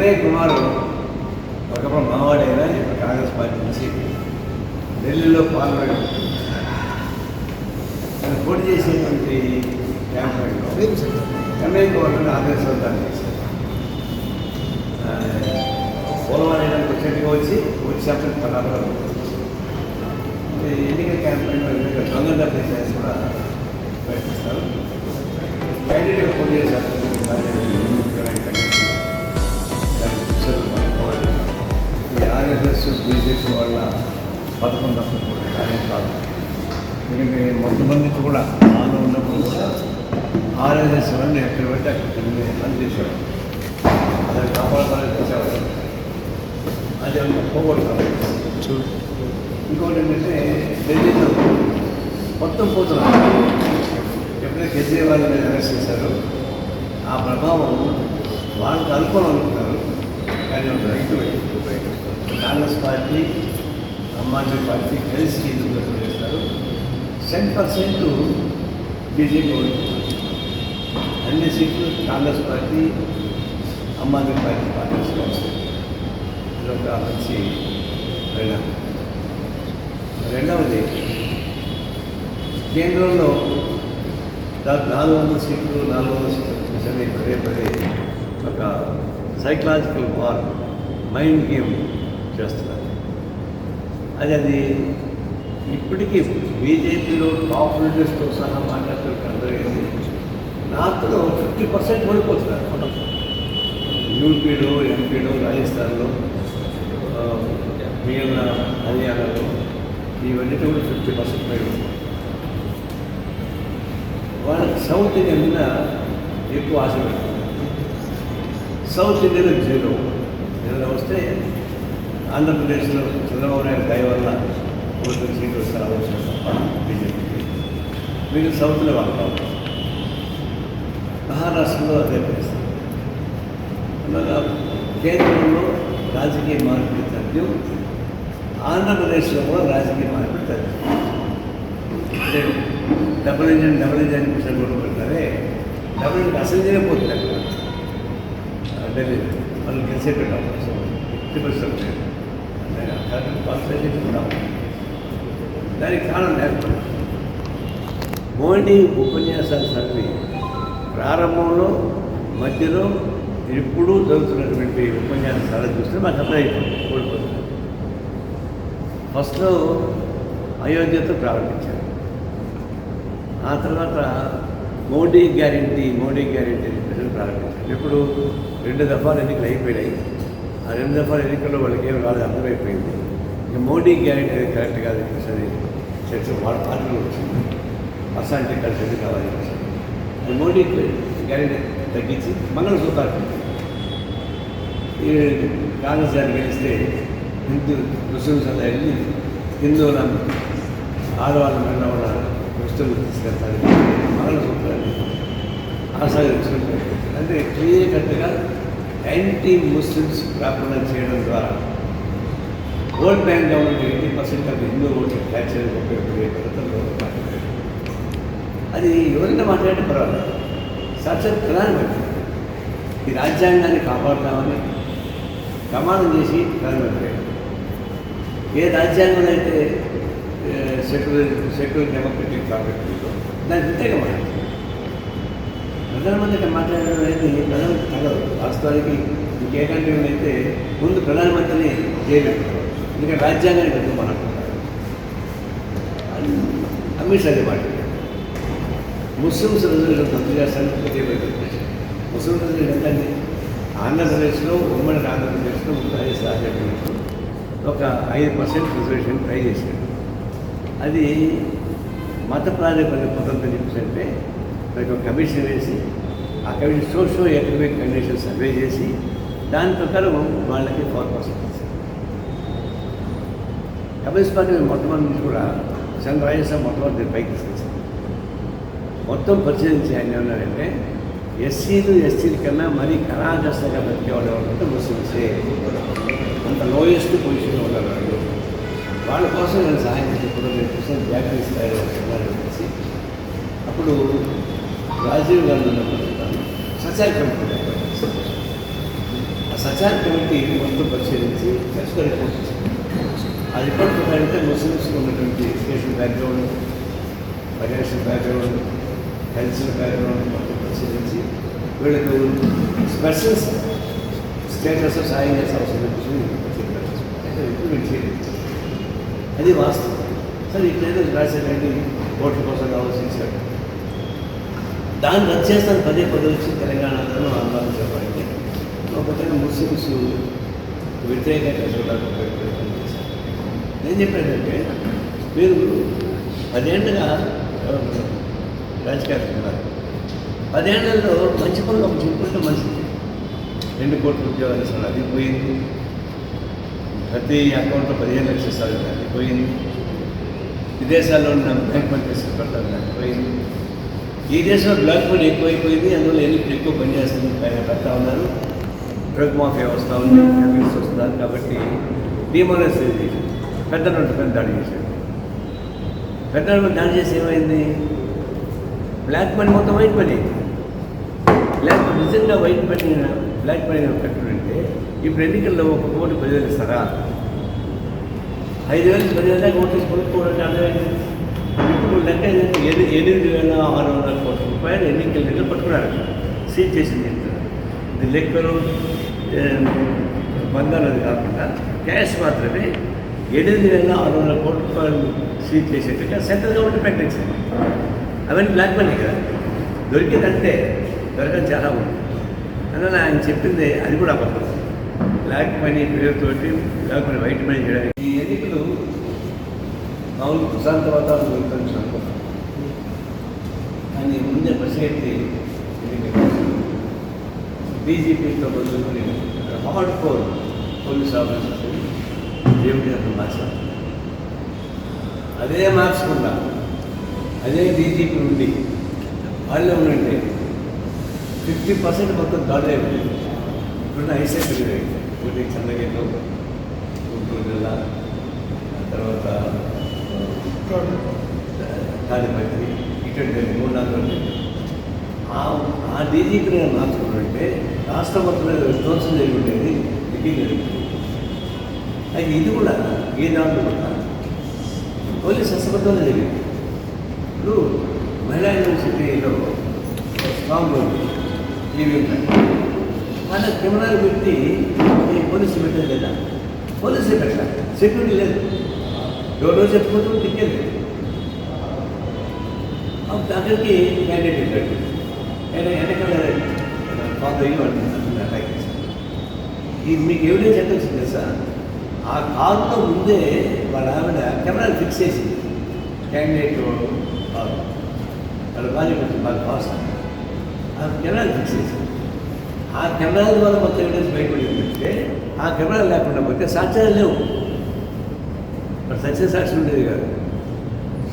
కన్నయ్య కుమారు ఒకప్పుడు మావాడైనా ఇప్పుడు కాంగ్రెస్ పార్టీ నుంచి ఢిల్లీలో ఆయన పోటీ చేసేటువంటి క్యాంపెయిన్లో కన్నయ్య కుమార్ ఆదేశాలు చేశారు. ఆ, పోలవరం ఏడానికి వచ్చేట్టుగా వచ్చి వచ్చాక పదార్థాలు ఎన్నికల క్యాంపెయిన్ ఎన్నికల దొంగ డబ్బులు చేసి కూడా ప్రయత్నిస్తారు. క్యాండిడేట్ పోటీ చేశారు ఆర్ఎస్ఎస్ బీజేపీ వాళ్ళ పథకం తప్పకుండా కార్యం కాదు ఎందుకంటే కొంతమంది కూడా ఆలో ఉన్నప్పుడు కూడా ఆర్ఎస్ఎస్ వాళ్ళని ఎక్కడ పెట్టి అక్కడ తిరిగి అని చేశారు. అది కాపాడాలని చేసేవారు అది పోగొడతారు. ఇంకోటి ఏంటంటే ఢిల్లీలో మొత్తం పోతున్నారు. ఎప్పుడైతే కేజ్రీవాల్ మీద అరెస్ట్ చేశారు? ఆ ప్రభావం వాళ్ళకి అనుకూలం అనుకుంటారు. కానీ ఒక రైతు కాంగ్రెస్ పార్టీ అమ్మాజీ పార్టీ కలిసి ఎదుగుదల చేస్తారు టెన్ పర్సెంట్ బీజేపీ ఓడిపోతుంది అన్ని సీట్లు కాంగ్రెస్ పార్టీ అమ్మాజీ పార్టీ పార్టీ పార్టీస్ వస్తాయి. ఇది ఒక మంచి పరిణామం. రెండవది కేంద్రంలో దాదాపు నాలుగు వందల సీట్లు నాలుగు వందల సీట్లు చూసే పదే పదే ఒక సైకలాజికల్ వార్ మైండ్ గేమ్ చేస్తున్నారు అది అది ఇప్పటికీ బీజేపీలో టాప్ లీడర్స్తో సహా మాట్లాడుతున్నారు అందరికీ నార్త్లో ఫిఫ్టీ పర్సెంట్ ఓడిపోతున్నారు యూపీలో ఎంపీలో రాజస్థాన్లో మిగిలిన హర్యానాలో ఇవన్నీ కూడా ఫిఫ్టీ పర్సెంట్ పైన వాళ్ళకి సౌత్ ఇండియన్ మీద ఎక్కువ ఆశ పెడుతుంది సౌత్ ఇండియాలో జీరో. ఆంధ్రప్రదేశ్లో చంద్రబాబు నాయుడు దయ వల్ల ఒకటి సీట్ వస్తే అవసరం తప్ప బీజేపీకి. మీరు సౌత్లో వాళ్ళు కావాలి మహారాష్ట్రలో అదే పరిస్థితి. అలాగా కేంద్రంలో రాజకీయ మార్పిడి తథ్యం ఆంధ్రప్రదేశ్లో కూడా రాజకీయ మార్పిడి తథ్యం అంటే double engine double engine machine కూడా పెడతారే డబుల్ ఇంజన్ అసలు చేయకపోతుంది అక్కడ ఢిల్లీ వాళ్ళు గెలిచేటట్టు అవకాశం ఫిఫ్టీ పర్సెంట్ లేదు. దానికి కారణం లేకపోతే. మోడీ ఉపన్యాసాలు చదివి ప్రారంభంలో మధ్యలో ఎప్పుడూ జరుగుతున్నటువంటి ఉపన్యాసాలు చూస్తే మాకు అర్థమైపోతుంది కోల్పోతుంది ఫస్ట్లో అయోధ్యతో ప్రారంభించారు. ఆ తర్వాత మోడీ గ్యారంటీ మోడీ గ్యారంటీ అని చెప్పేసి ప్రారంభించారు. ఇప్పుడు రెండు దఫాలు ఎన్నికలు అయిపోయినాయి. ఆ రెండు దఫాలు ఎన్నికల్లో వాళ్ళకి ఏం రాలేదు అర్థమైపోయింది. ఇక మోడీ గ్యారెంటీ అనేది కరెక్ట్ కాదు సరే చర్చ వాళ్ళ పార్టీలో వచ్చింది. అసాంటి కలిసి ఎందుకు కావాలి చెప్పేసి మోడీ గ్యారెంటీ తగ్గించి మంగళసూత్రాలు ఈ కాంగ్రెస్ గారికి గెలిస్తే హిందూ ముస్లిమ్స్ అలా వెళ్ళి హిందువుల ఆడవాళ్ళ మీద ఉన్న వస్తువులు తీసుకెళ్తారు. మంగళసూత్రాన్ని ఆసాదించుకుంటారు అంటే క్లియర్ కట్గా యాంటీ ముస్లిమ్స్ ప్రాపర్గా చేయడం ద్వారా old bank government eighty percent of Hindu ఓట్లు క్యాచ్ చేయడం ఉపయోగపడే పద్ధతుల్లో అది ఎవరైనా మాట్లాడితే పర్వాలేదు. సాక్షాత్ ప్రధానమంత్రి ఈ రాజ్యాంగాన్ని కాపాడుతామని ప్రమాణం చేసి ప్రధానమంత్రి ఏ రాజ్యాంగం అయితే సెక్యులర్ సెక్యులర్ డెమోక్రటిక్ కాబట్టి దానికి ఇంతగా మాట్లాడుతుంది ప్రధానమంత్రి మాట్లాడడం అనేది ప్రధానమంత్రి తగదు వాస్తవానికి ఇంకే కంట్రీలో అయితే ముందు ప్రధానమంత్రిని చేయలేదు ఇంకా రాజ్యాంగాన్ని పెద్ద మనం. అమిత్ షా మాట ముస్లిమ్స్ రిజర్వేషన్ రద్దు చేస్తానికి తెలియదు ముస్లిం రిజర్వేషన్ ఎంతండి ఆంధ్రప్రదేశ్లో ఉమ్మడి ఆంధ్రప్రదేశ్లో ఉత్తరప్రదేశ్ రాజ్యాంగంలో ఒక ఐదు పర్సెంట్ రిజర్వేషన్ ట్రై చేశాడు అది మత ప్రాతిపదిక పదంతో చెప్పేసి అంటే ఒక కమిషన్ వేసి ఆ commission socio economic condition survey చేసి దాని ప్రకారం వాళ్ళకి ఫోర్ పర్సెంట్ కమ్యూనిస్ట్ పార్టీ మొట్టమొదటి కూడా చంద్ర రాజస్థాన్ మొట్టమొదటి పైకి తీసుకొచ్చింది మొత్తం పరిశీలించి ఆయన ఏమన్నారంటే ఎస్సీలు ఎస్సీల కన్నా మరీ కళాదర్శంగా బతికేవాళ్ళు ఎవరంటే ముస్లిమ్సే. అంత లోయెస్ట్ పొజిషన్లో ఉన్నారు వాళ్ళు వాళ్ళ కోసం నేను సహాయం చేసినప్పుడు నేను కోసం జాతీయ స్థాయిలో వస్తున్నారు చెప్పేసి అప్పుడు రాజీవ్ గాంధీ ఉన్నప్పుడు సచార్ కమిటీ ఏర్పాటు చేశారు. ఆ సచార్ కమిటీ మొత్తం పరిశీలించి ఖచ్చితంగా రిపోర్ట్ ఇచ్చింది ఆ రిపోర్ట్ ప్రకారం ముస్లిమ్స్ ఉన్నటువంటి education background financial background health background మొత్తం పరిశీలించి వీళ్ళకు స్పెషల్ స్టేటస్ సాయం చేసే అవసరం లేదని చెప్పారు అయితే ఇంప్లిమెంట్ చేయలేదు అది వాస్తవం సరే ఇట్లయితే రాశాడండి ఓట్ల కోసం ఆలోచించాడు దాన్ని రద్దు చేస్తాను. పదే పదే వచ్చి తెలంగాణలో ఆందోళన చెప్పాలంటే ఒకటే ముస్లిమ్స్ వ్యతిరేకంగా చూడడానికి ప్రయత్నం చేశారు నేను చెప్పానంటే మీరు పదేళ్ళుగా రాజకీయాలు ఉన్నారు పదేళ్ళలో మంచి పనులు ఒక చెప్పుకుంటే మంచిది. రెండు కోట్ల ఉద్యోగాలు ఇస్తారు అది పోయింది. ప్రతి అకౌంట్లో పదిహేను లక్షలు ఇస్తారు అది పోయింది. విదేశాల్లో ఉన్న బ్యాంక్ పని తీసుకుంటారు అది పోయింది. ఈ దేశంలో బ్లాక్ మనీ ఎక్కువైపోయింది అందువల్ల ఎన్నికలు ఎక్కువ పనిచేస్తుంది పైన పెడతా ఉన్నారు. డ్రగ్ మాఫియా వస్తూ ఉంది కెమికల్స్ వస్తున్నారు కాబట్టి డిమానైజేషన్ పెద్ద నోట్ల పైన దాడి చేశాడు పెద్ద నోటు దాడి చేసి ఏమైంది? బ్లాక్ మనీ మొత్తం వైట్ మనీ. బ్లాక్ నిజంగా వైట్ మనీ బ్లాక్ మనీ కట్టుకుంటే ఇప్పుడు ఎన్నికల్లో ఒక కోటి పదివేలు ఇస్తారా? ఐదు వేలు పదివేల దాకా ఓటు కొనుక్కోవడానికి అర్థమైంది ఇప్పుడు లెక్క ఏంటంటే ఎని ఎనిమిది వేల ఆరు వందల కోట్ల రూపాయలు ఎన్నికల దగ్గర పట్టుకున్నారు సీజ్ చేసింది చెప్తున్నారు ఇది లెక్కలు ఏ, బంగారం అది కాకుండా క్యాష్ మాత్రమే ఎనిమిది వేల ఆరు వందల కోట్ల రూపాయలు సీజ్ చేసేట్టుగా సెంట్రల్ గవర్నమెంట్ ప్రకటించింది అవన్నీ బ్లాక్ మనీ కదా దొరికిందంటే దొరకడం చాలా ఉంది అందువల్ల ఆయన చెప్పింది అది కూడా అబద్ధం బ్లాక్ మనీ పేరుతోటి బ్లాక్ మనీ వైట్ మనీ చేయడానికి ఈ ఎన్నికలు మామూలు ప్రశాంత వాతావరణం జరుగుతుంది అనుకుంటాం కానీ ముందే పరిస్థితి డీజీపీతో మొదలుకొని హార్డ్ కోర్ పోలీస్ ఆఫీసర్స్ దేవుడి అతను మార్చారు అదే మార్చకుండా అదే డీజీపీ ఉండి వాళ్ళే ఉండండి. ఫిఫ్టీ పర్సెంట్ మొత్తం దాడి అయిపోయింది. ఇప్పుడున్న ఐసెట్ ఒకటి చంద్రగిరిలో గుంటూరు జిల్లా తర్వాత తర్వాత బట్టి ఇటువంటి మూడు నాలుగు ఆ ఆ డీజీపీ నేను మార్చుకున్నట్టే రాష్ట్ర మొత్తంలో విధ్వంసం జరిగి ఉండేది ఢిల్లీ జరిగింది అయితే ఇది కూడా ఏ దాంట్లో కూడా పోలీస్ అసమర్థంగా జరిగింది ఇప్పుడు మహిళా యూనివర్సిటీలో స్ట్రాంగ్ ఈవీఎం వాళ్ళ కెమెరాలు పెట్టి పోలీసులు పోలీసు పెట్టలేదు లేదా పోలీసులు పెట్టాలి సెక్యూరిటీ లేదు ఎవరో చెప్పుకుంటూ టిక్కే దగ్గరికి క్యాండిడేట్ వెళ్ళాడు నేను వెనకాల ఫాదర్ అయ్యి ఇది మీకు ఎవిడెన్స్ ఎంత వచ్చింది తెలుసా? ఆ కారులో ముందే వాళ్ళ ఆవిడ కెమెరాలు ఫిక్స్ చేసింది. క్యాండిడేట్ కారు వాళ్ళ భార్య కొంచెం బాగా ఫాస్ట్ ఆ కెమెరాలు ఫిక్స్ చేసింది. ఆ కెమెరాల ద్వారా మొత్తం ఎవిడెన్స్ బయటపడిందంటే ఆ కెమెరాలు లేకుండా పోతే సాక్ష్యాలు లేవు. మరి సత్య సాక్షి ఉండేది కాదు.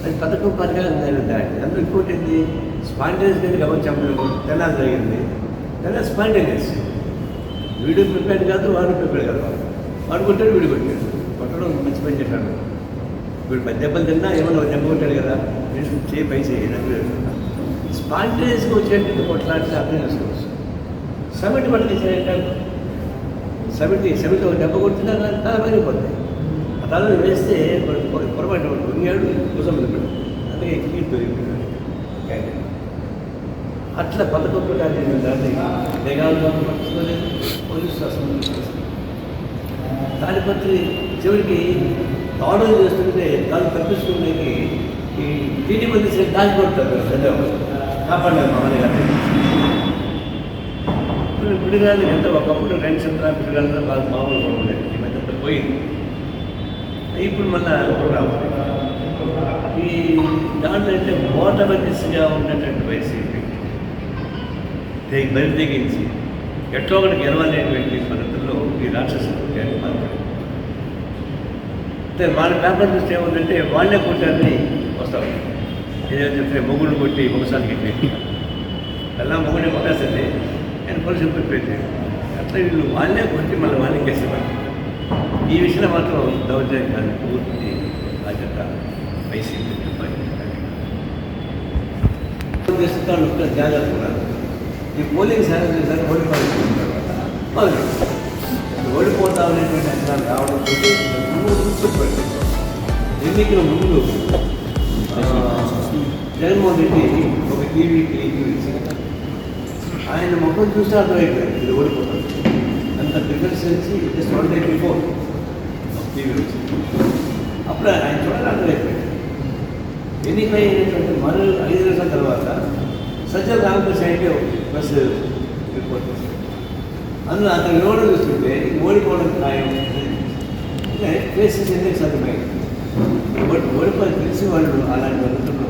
అది పథకం పథకాలు ఉన్నాయి దాటి అందులో ఇంకోటి ఏంటి? స్పాంటేనియస్ మీద గమని చెప్పలేదు తెల్లారి జరిగింది. తెల్లారి స్పాంటేనియస్. వీడియో ప్రిపేర్ కాదు వాడు ప్రిపేర్ కాదు. వాడు కొట్టాడు వీడు కొట్టాడు. కొట్టడం మంచి పని చెప్పాడు వీడు పది దెబ్బలు తిన్నా ఏమన్నా దెబ్బ కొట్టాడు కదా. నేను చేయి పై చేయలేదు స్పాంటేనియస్గా వచ్చేటట్టు కొట్లాడితే అర్థం చేసుకోవచ్చు. సెవెంటీ పట్టుకు ఇచ్చారంటారు సమిట్ సమిట్ ఒక దెబ్బ కొట్టినా తల పగిలిపోతుంది ఆ వేస్తే వాడు పొరపాటు ఉన్నాడు వంగాడు కోసం వెళ్ళిపోయాడు అందుకే కీ దొరికిపోయాడు అట్లా పథకం ప్రకారం దాన్ని దిగాలు పట్టుకోలేదు పోలీసు అసలు తాడిపత్రి చివరికి దాడులు చేస్తుంటే దాన్ని తప్పించుకునేకి ఈ టీడీ మంది సరే దాచి కొడతారు కాపాడారు మమ్మల్ని గారిని. ఇప్పుడు పిడిగాలి ఎంత ఒకప్పుడు రెండు పిడిగాలి బాగా మామూలు ఉండేది. ఈ మధ్య పోయింది. ఇప్పుడు మళ్ళీ ప్రోగ్రామ్ ఈ దాంట్లో అయితే మోటమనిస్గా ఉన్నటువంటి వైసీపీ తెగి బలి తెగించి ఎట్లా ఒకటి గెలవలేటువంటి పద్ధతుల్లో ఈ రాక్షసులు అంటే వాళ్ళ పేపర్ చూస్తే ఏముందంటే వాళ్ళే కొట్టారని వస్తారు ఏదో చెప్తే మొగుడు కొట్టి మొగసానికి పెట్టి అలా మొగుడే కొట్టేస్తుంది నేను పోలీసు పెట్టాడు అట్లా వీళ్ళు వాళ్ళే కొట్టి మళ్ళీ వాళ్ళకి వేసేవాళ్ళు ఈ విషయంలో మాత్రం దౌర్జన్యం పూర్తి బాధ్యత వైసీపీ దేశంతో జాగ్రత్త ఉన్నారు ఈ పోలింగ్ సార్ ఓడిపోయిన తర్వాత. మొదలు ఓడిపోతా అనేటువంటి అంచనాలు రావడం చూసుకోండి. ఎన్నికల ముందు జగన్మోహన్ రెడ్డి ఒక టీవీకి ఇంటర్వ్యూ ఆయన ముఖం చూస్తే అర్థమైపోయింది ఇది ఓడిపోతాడు అంత డిఫరెన్స్ వచ్చి just one day before TV వచ్చింది అప్పుడు ఆయన చూడాలి అర్థమైపోయింది ఎన్నికైనటువంటి మరో ఐదు రోజుల తర్వాత సజ్జల రామకృష్ణ అయితే బస్ రిపోర్ట్ చేశారు. అందులో అతను ఎవడో చూస్తుంటే ఓడిపోవడం ఖాయం అంటే కేసెస్ ఎందుకు సాధ్యమైంది ఓడి ఓడిపోయి తెలిసి వాళ్ళు అలాంటి వంతులు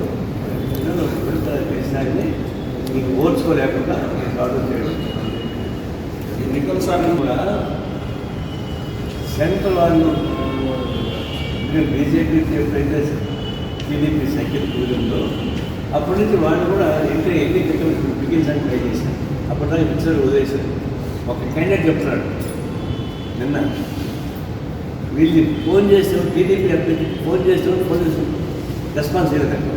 ఓడిపోయి తెలిసినాకనే నీకు ఓడ్చుకోలేకుండా ఆర్డర్ చేయడం ఎన్నికల కూడా సెంట్రల్ వాళ్ళు బీజేపీ ఎప్పుడైతే టీడీపీ సైకిల్ కూలిందో అప్పటి నుంచి వాళ్ళు కూడా ఇంకా ఎన్నికలు బిగించడానికి ట్రై చేశారు అప్పటిదాకా ఇచ్చారు వదిలేశారు ఒక క్యాండిడేట్ చెప్తున్నాడు. నిన్న వీళ్ళు ఫోన్ చేస్తే టీడీపీ అభ్యర్థి ఫోన్ చేస్తే పోలీసు రెస్పాన్స్ చేయలేదు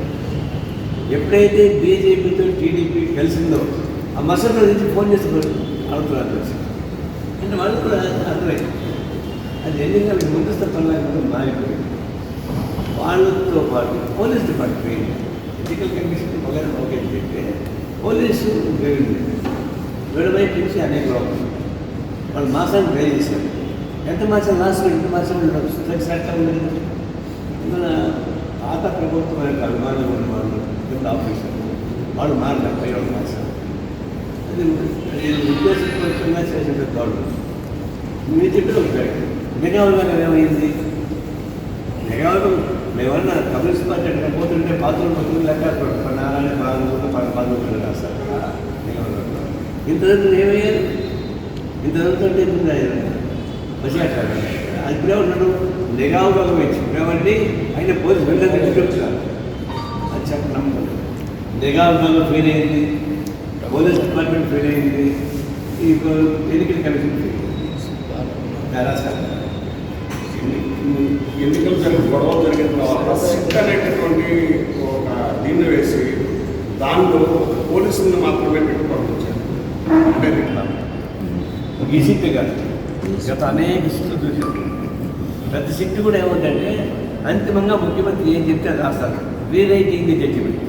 ఎప్పుడైతే బీజేపీతో టీడీపీ కలిసిందో ఆ మరుసటి రోజు నుంచి ఫోన్ చేస్తున్నారు అడుగుతున్నారు తెలిసి అంటే వాళ్ళు కూడా అర్థమైంది అది. ఎన్నికలకు ముందస్తు పనులు మారిపోయింది వాళ్ళతో పాటు పోలీస్ డిపార్ట్మెంట్ ఎన్నికల కమిషన్ మొదలు మొదలు పెడితే పోలీసు వేరు విడవైపు నుంచి అనేక లోపం వాళ్ళు మాసానికి వేలు చేశారు ఎంత మాసం లాస్ట్ ఎంత మాసం చట్టం ఉండదు ఇందులో పాత ప్రభుత్వం యొక్క అభిమానం ఉన్న వాళ్ళు ఇప్పుడు ఆఫీసర్ వాళ్ళు మారలేదు పై వాళ్ళు మాసారు అది అది ఉద్దేశపూర్వకంగా చేసిన వాళ్ళు మీరు చెప్పిన మెగావల్గా ఏమైంది మెగావల్ మేమన్నా కమ్యూనిస్ట్ పార్టీ అంటే పోతుంటే పాత్రలు పోతుంది లెక్క నారాయణ బాగుంటుంది పద పదవులు రాస్తారు ఇంతవరకు ఏమయ్యారు ఇంతవరకు అంటే వచ్చేటారు అది ఇప్పుడే ఉన్నాడు నిఘావుగా వచ్చి ఇప్పుడేమండి ఆయన పోలీసు వెళ్ళదని చెప్తున్నారు అది చెప్పడం నమ్మకం నిఘావుగా ఫెయిల్ అయింది. పోలీస్ డిపార్ట్మెంట్ ఫెయిల్ అయింది. ఈ ఎన్నికల కమిషన్ ఫెయిల్ ఎన్నికలు జరిగిన గొడవలు జరిగిన తర్వాత సిట్ అనేటటువంటి ఒక దీన్ని వేసి దానిలో పోలీసులను మాత్రమే పెట్టి పంపించారు అంటే ఇట్లా ఈ సిట్ కాదు. గత అనేక సిట్లు చూసాం ప్రతి సిట్ కూడా ఏముందంటే అంతిమంగా ముఖ్యమంత్రి ఏం చెప్తే అది రాస్తారు. రీరైటింగ్ ది జడ్జిమెంట్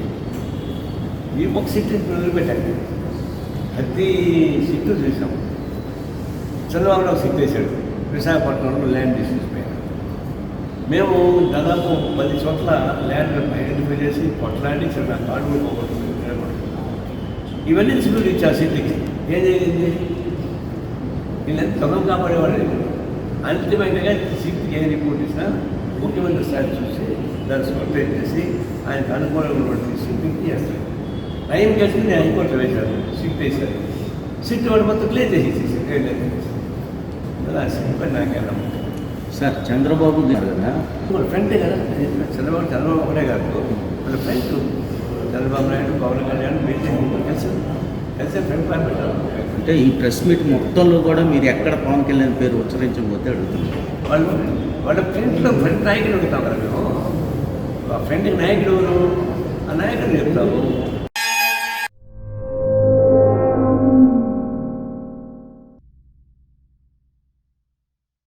ఈ ఒక సిట్ వదిలిపెట్టండి ప్రతి సిట్టు చూసాం. చంద్రబాబు ఒక సిట్ వేశాడు. విశాఖపట్నంలో ల్యాండ్ డిస్యూస్ పైన. మేము దాదాపు పది చోట్ల ల్యాండ్ ఐడెంటిఫై చేసి కొట్లాడి చిన్న కార్డు కూడా ఇవన్నీ తీసుకుని ఇచ్చి ఆ సిట్కి ఏం జరిగింది? వీళ్ళని తొలం కాపాడేవాడు అంతిమంగా సిట్కి ఏ రిపోర్ట్ ఇచ్చినా ముఖ్యమంత్రి సార్ చూసి దాన్ని స్పర్ట్ చేసి ఆయనకు అనుకూలంగా ఉన్నటువంటి సిట్కి చేస్తాడు టైం కలిసి నేను హైకోర్టు వేశాను సిట్ వేశాను సిట్ వాడు మొత్తం క్లియర్ చేసేసి సిట్ పని నాకేనా సార్ చంద్రబాబు గారు కదా వాళ్ళ ఫ్రెండే కదా చంద్రబాబు చంద్రబాబు ఒకటే కాదు వాళ్ళ ఫ్రెండ్ చంద్రబాబు నాయుడు పవన్ కళ్యాణ్ మీటింగ్ కలిసి కలిసి ఫ్రెండ్ ప్లాన్ పెట్టారు అంటే ఈ ప్రెస్ మీట్ మొత్తంలో కూడా మీరు ఎక్కడ పవన్ కళ్యాణ్ పేరు ఉచ్చరించబోతే అడుగుతున్నారు వాళ్ళు వాళ్ళ ఫ్రెండ్లో ఫ్రెండ్ నాయకుడు అడుగుతాం కదా. మేము ఆ ఫ్రెండ్కి నాయకుడు ఆ నాయకుడు చెప్తాము